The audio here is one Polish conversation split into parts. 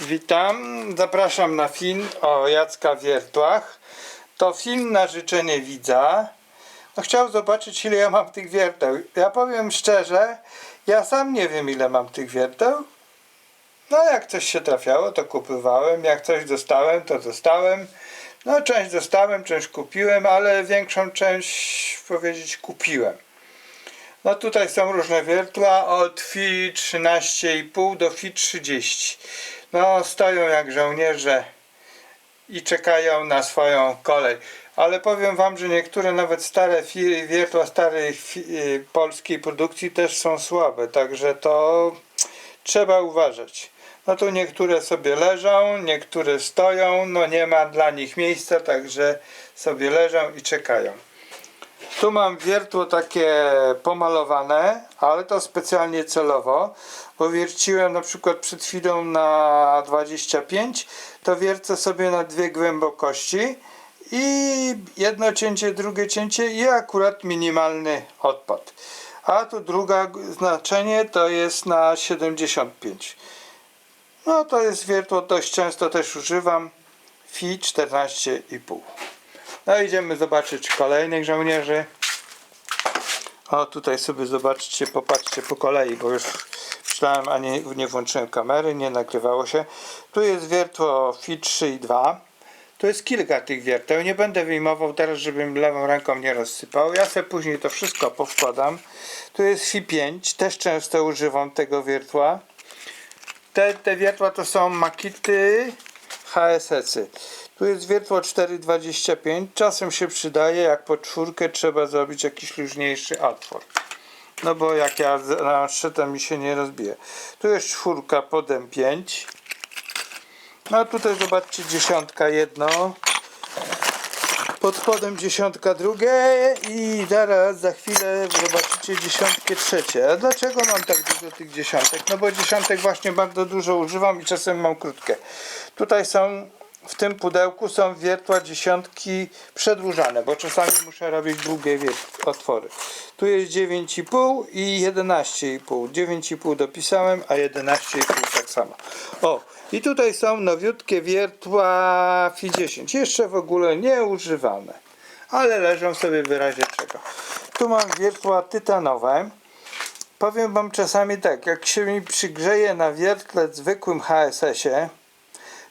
Witam, zapraszam na film o Jacka Wiertłach. To film na życzenie widza. No, chciał zobaczyć ile ja mam tych wierteł. Ja powiem szczerze, ja sam nie wiem ile mam tych wierteł. No jak coś się trafiało, to kupywałem. Jak coś dostałem, to dostałem. No część dostałem, część kupiłem, ale większą część powiedzieć kupiłem. No tutaj są różne wiertła od FI 13,5 do FI 30. No stoją jak żołnierze i czekają na swoją kolej. Ale powiem wam, że niektóre nawet stare wiertła starej y, polskiej produkcji też są słabe, także to trzeba uważać. No tu niektóre sobie leżą, niektóre stoją, no nie ma dla nich miejsca, także sobie leżą i czekają. Tu mam wiertło takie pomalowane, ale to specjalnie celowo, bo wierciłem na przykład przed chwilą na 25, to wiercę sobie na dwie głębokości i jedno cięcie, drugie cięcie i akurat minimalny odpad. A tu druga znaczenie to jest na 75. No to jest wiertło dość często też używam. FI 14,5. No idziemy zobaczyć kolejnych żołnierzy. O tutaj sobie zobaczcie, popatrzcie po kolei, bo już myślałem, a nie, nie włączyłem kamery, nie nagrywało się. Tu jest wiertło FI 3 i 2. Tu jest kilka tych wierteł. Nie będę wyjmował teraz, żebym lewą ręką nie rozsypał. Ja sobie później to wszystko powkładam. Tu jest FI 5. Też często używam tego wiertła. Te, te wiertła to są makity HSS-y. Tu jest wiertło 4,25. Czasem się przydaje, jak po czwórkę trzeba zrobić jakiś luźniejszy otwór. No bo jak ja nasze, to mi się nie rozbije. Tu jest czwórka, podem 5. No tutaj zobaczcie dziesiątka jedno. Pod spodem dziesiątka drugie i zaraz za chwilę zobaczycie dziesiątkę trzecie. A dlaczego mam tak dużo tych dziesiątek? No bo dziesiątek właśnie bardzo dużo używam i czasem mam krótkie. Tutaj są w tym pudełku są wiertła dziesiątki przedłużane, bo czasami muszę robić długie otwory. Tu jest 9,5 i 11,5. 9,5 dopisałem, a 11,5 tak samo. O, i tutaj są nowiutkie wiertła FI 10. Jeszcze w ogóle nie używane, ale leżą sobie w razie czego. Tu mam wiertła tytanowe. Powiem wam czasami tak, jak się mi przygrzeje na wiertle zwykłym HSS-ie,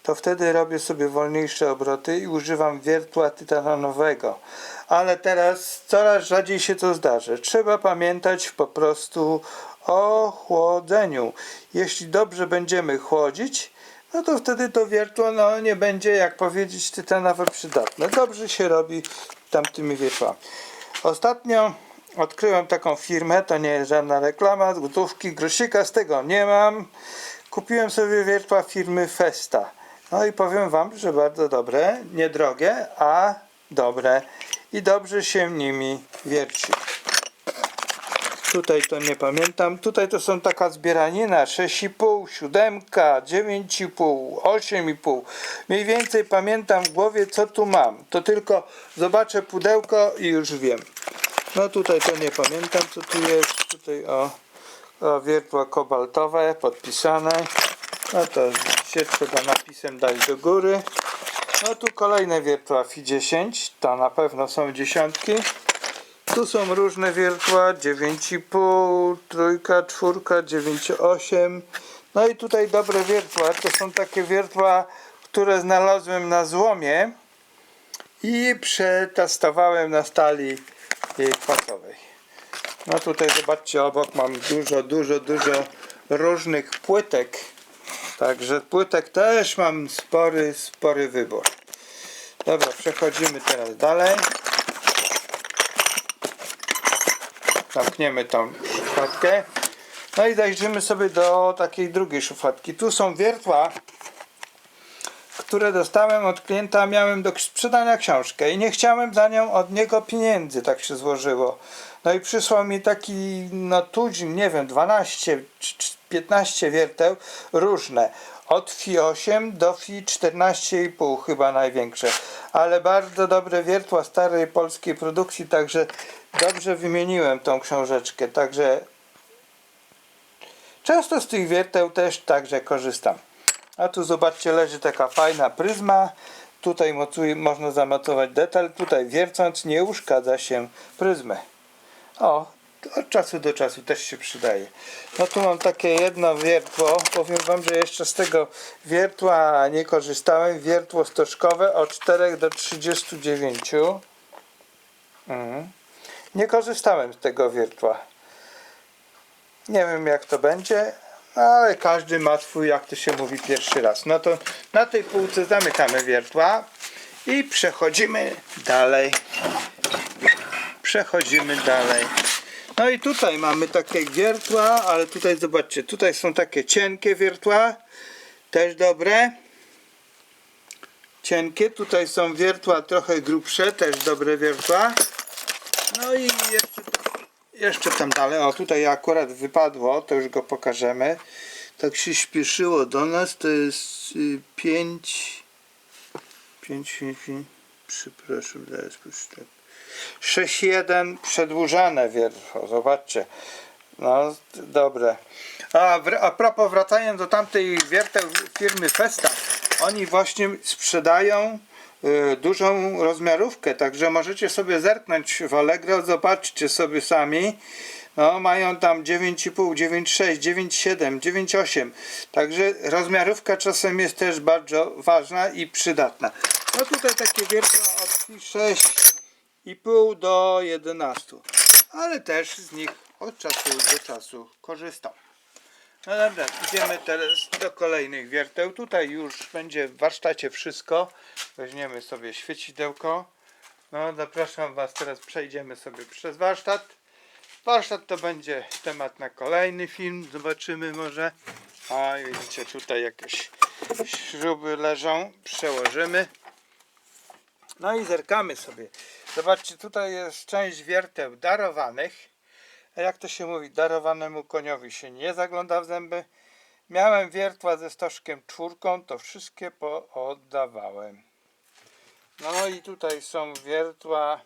to wtedy robię sobie wolniejsze obroty i używam wiertła tytanowego. Ale teraz coraz rzadziej się to zdarzy. Trzeba pamiętać po prostu o chłodzeniu. Jeśli dobrze będziemy chłodzić, no to wtedy to wiertło no, nie będzie, jak powiedzieć, tytanowe przydatne. Dobrze się robi tamtymi wiertłami. Ostatnio odkryłem taką firmę, to nie jest żadna reklama, złotówki, grosika z tego nie mam. Kupiłem sobie wiertła firmy Festa. No i powiem wam, że bardzo dobre, niedrogie, a dobre i dobrze się nimi wierci. Tutaj to nie pamiętam. Tutaj to są taka zbieranina 6,5, 7, 9,5, 8,5. Mniej więcej pamiętam w głowie co tu mam. To tylko zobaczę pudełko i już wiem. No tutaj to nie pamiętam co tu jest. Tutaj o, o wiertła kobaltowe podpisane. No to się trzeba napisem dać do góry. No tu kolejne wiertła FI 10. To na pewno są dziesiątki. Tu są różne wiertła 9,5, trójka, czwórka, 9,8. No i tutaj dobre wiertła. To są takie wiertła, które znalazłem na złomie i przetestowałem na stali y, kwasowej. No tutaj zobaczcie, obok mam dużo, dużo, dużo różnych płytek. Także płytek też mam spory, spory wybór. Dobra, przechodzimy teraz dalej. Zamkniemy tą szufladkę. No i zajrzymy sobie do takiej drugiej szufladki. Tu są wiertła, które dostałem od klienta. Miałem do sprzedania książkę i nie chciałem za nią od niego pieniędzy. Tak się złożyło. No i przysłał mi taki, no tuzin, nie wiem, 12 czy czy 15 wierteł różne. Od FI 8 do FI 14,5 chyba największe. Ale bardzo dobre wiertła starej polskiej produkcji, także dobrze wymieniłem tą książeczkę. Także często z tych wierteł też także korzystam. A tu zobaczcie, leży taka fajna pryzma. Tutaj mocuje, można zamocować detal. Tutaj wiercąc nie uszkadza się pryzmy. O, od czasu do czasu też się przydaje. No tu mam takie jedno wiertło. Powiem wam, że jeszcze z tego wiertła nie korzystałem. Wiertło stożkowe od 4 do 39. Mhm. Nie korzystałem z tego wiertła. Nie wiem jak to będzie, ale każdy ma swój, jak to się mówi, pierwszy raz. No to na tej półce zamykamy wiertła i przechodzimy dalej. Przechodzimy dalej. No i tutaj mamy takie wiertła, ale tutaj zobaczcie, tutaj są takie cienkie wiertła, też dobre. Cienkie, tutaj są wiertła trochę grubsze, też dobre wiertła. No i jeszcze, jeszcze tam dalej, o tutaj akurat wypadło, to już go pokażemy. Tak się śpieszyło do nas, to jest 5 5 przepraszam, zaraz puszczę. 6.1 przedłużane wiertło, zobaczcie. No, dobre. A, a propos, wracając do tamtej wierteł firmy Festa, oni właśnie sprzedają y, dużą rozmiarówkę, także możecie sobie zerknąć w Allegro, zobaczcie sobie sami. No, mają tam 9,5, 9,6, 9,7, 9,8. Także rozmiarówka czasem jest też bardzo ważna i przydatna. No tutaj takie wiertła od 6,5 do 11. Ale też z nich od czasu do czasu korzystam. No dobra, idziemy teraz do kolejnych wierteł. Tutaj już będzie w warsztacie wszystko. Weźmiemy sobie świecidełko. No, zapraszam Was, teraz przejdziemy sobie przez warsztat. Warsztat to będzie temat na kolejny film. Zobaczymy może. A widzicie, tutaj jakieś śruby leżą. Przełożymy. No i zerkamy sobie. Zobaczcie, tutaj jest część wierteł darowanych. Jak to się mówi, darowanemu koniowi się nie zagląda w zęby. Miałem wiertła ze stożkiem czwórką, to wszystkie pooddawałem. No i tutaj są wiertła.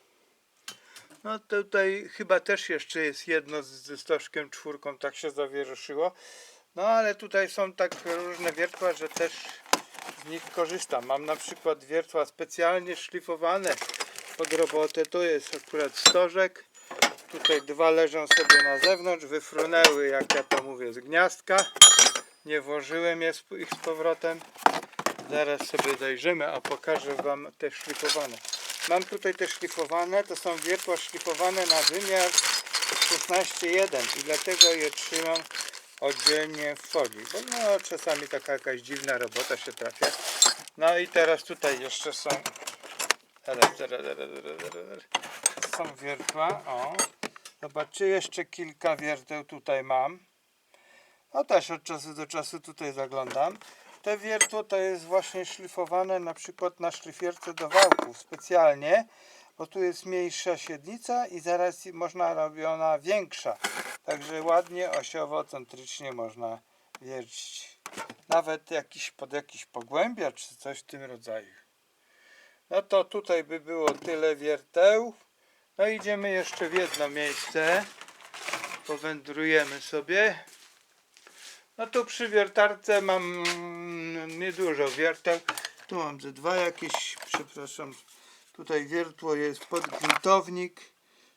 No tutaj chyba też jeszcze jest jedno ze stożkiem czwórką, tak się zawieruszyło. No ale tutaj są tak różne wiertła, że też z nich korzystam. Mam na przykład wiertła specjalnie szlifowane pod robotę. Tu jest akurat stożek. Tutaj dwa leżą sobie na zewnątrz, wyfrunęły, jak ja to mówię, z gniazdka. Nie włożyłem je z, ich z powrotem. Zaraz sobie zajrzymy, a pokażę Wam te szlifowane. Mam tutaj te szlifowane, to są wiertła szlifowane na wymiar 16.1 i dlatego je trzymam oddzielnie w folii, bo no, czasami taka jakaś dziwna robota się trafia. No i teraz tutaj jeszcze są. Są wiertła, o. Zobaczcie, jeszcze kilka wierteł tutaj mam. No też od czasu do czasu tutaj zaglądam. Te wiertło to jest właśnie szlifowane na przykład na szlifierce do wałków specjalnie, bo tu jest mniejsza średnica i zaraz można robiona większa. Także ładnie, osiowo, centrycznie można wiercić. Nawet jakiś pod jakiś pogłębiacz czy coś w tym rodzaju. No to tutaj by było tyle wierteł. No idziemy jeszcze w jedno miejsce. Powędrujemy sobie. No tu przy wiertarce mam mm, niedużo wierteł. Tu mam ze dwa jakieś, przepraszam. Tutaj wiertło jest podgwintownik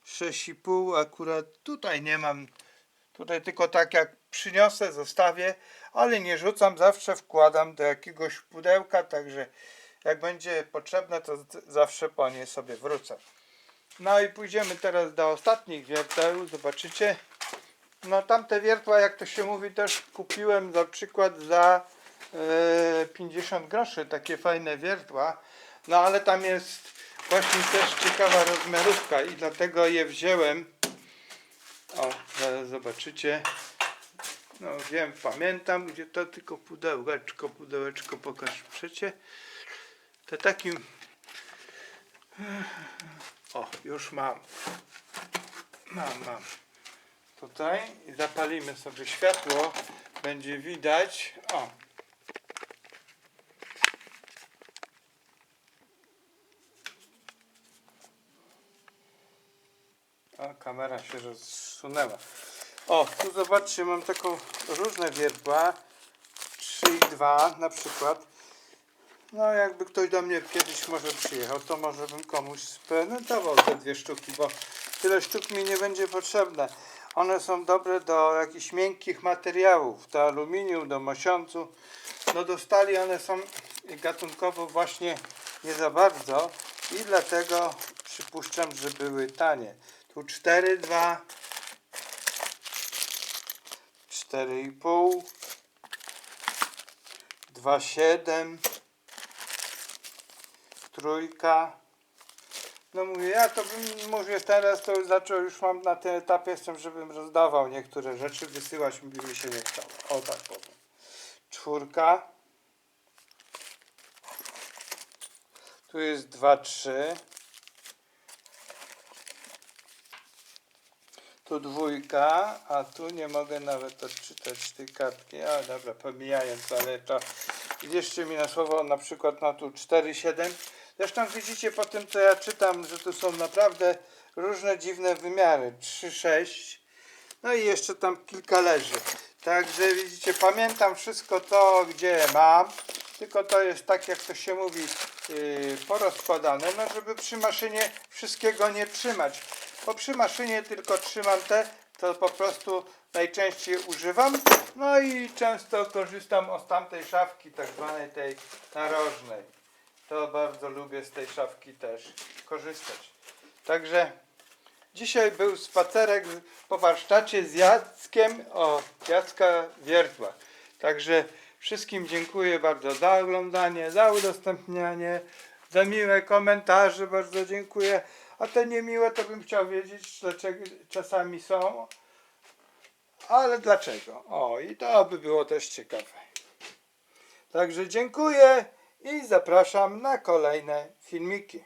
6,5 akurat tutaj nie mam. Tutaj tylko tak jak przyniosę, zostawię, ale nie rzucam, zawsze wkładam do jakiegoś pudełka, także jak będzie potrzebne, to zawsze po nie sobie wrócę. No i pójdziemy teraz do ostatnich wierteł, zobaczycie. No tamte wiertła, jak to się mówi, też kupiłem na przykład za e, 50 groszy, takie fajne wiertła. No ale tam jest właśnie też ciekawa rozmiarówka i dlatego je wziąłem. O, zaraz zobaczycie. No wiem, pamiętam, gdzie to tylko pudełeczko, pudełeczko pokaż przecie. To takim... O, już mam. Mam, mam. Tutaj i zapalimy sobie światło. Będzie widać. O. Kamera się rozsunęła. O, tu zobaczcie, mam taką różne wiertła. czy ich dwa na przykład. No jakby ktoś do mnie kiedyś może przyjechał, to może bym komuś sprezentował te dwie sztuki, bo tyle sztuk mi nie będzie potrzebne. One są dobre do jakichś miękkich materiałów, do aluminium, do mosiądzu. No do stali one są gatunkowo właśnie nie za bardzo i dlatego przypuszczam, że były tanie. Tu 4,2 4,5 2,7 trójka. No mówię, ja to bym mówię teraz to zaczął, już mam na tym etapie jestem, żebym rozdawał niektóre rzeczy, wysyłać mi mi się nie chciało, o tak powiem. Czwórka. Tu jest 2, 3 tu dwójka, a tu nie mogę nawet odczytać tej kartki. A dobra, pomijając, ale to wierzcie mi na słowo, na przykład no tu 4,7. Zresztą widzicie po tym, co ja czytam, że tu są naprawdę różne dziwne wymiary. 3,6. No i jeszcze tam kilka leży. Także widzicie, pamiętam wszystko to, gdzie mam. Tylko to jest tak, jak to się mówi, yy, porozkładane, no żeby przy maszynie wszystkiego nie trzymać. Bo przy maszynie tylko trzymam te, to po prostu najczęściej używam. No i często korzystam z tamtej szafki, tak zwanej tej narożnej. To bardzo lubię z tej szafki też korzystać. Także Dzisiaj był spacerek po warsztacie z Jackiem o Jacka Wiertła. Także wszystkim dziękuję bardzo za oglądanie, za udostępnianie, za miłe komentarze, bardzo dziękuję. A te niemiłe to bym chciał wiedzieć, dlaczego czasami są. Ale dlaczego? O, i to by było też ciekawe. Także dziękuję i zapraszam na kolejne filmiki.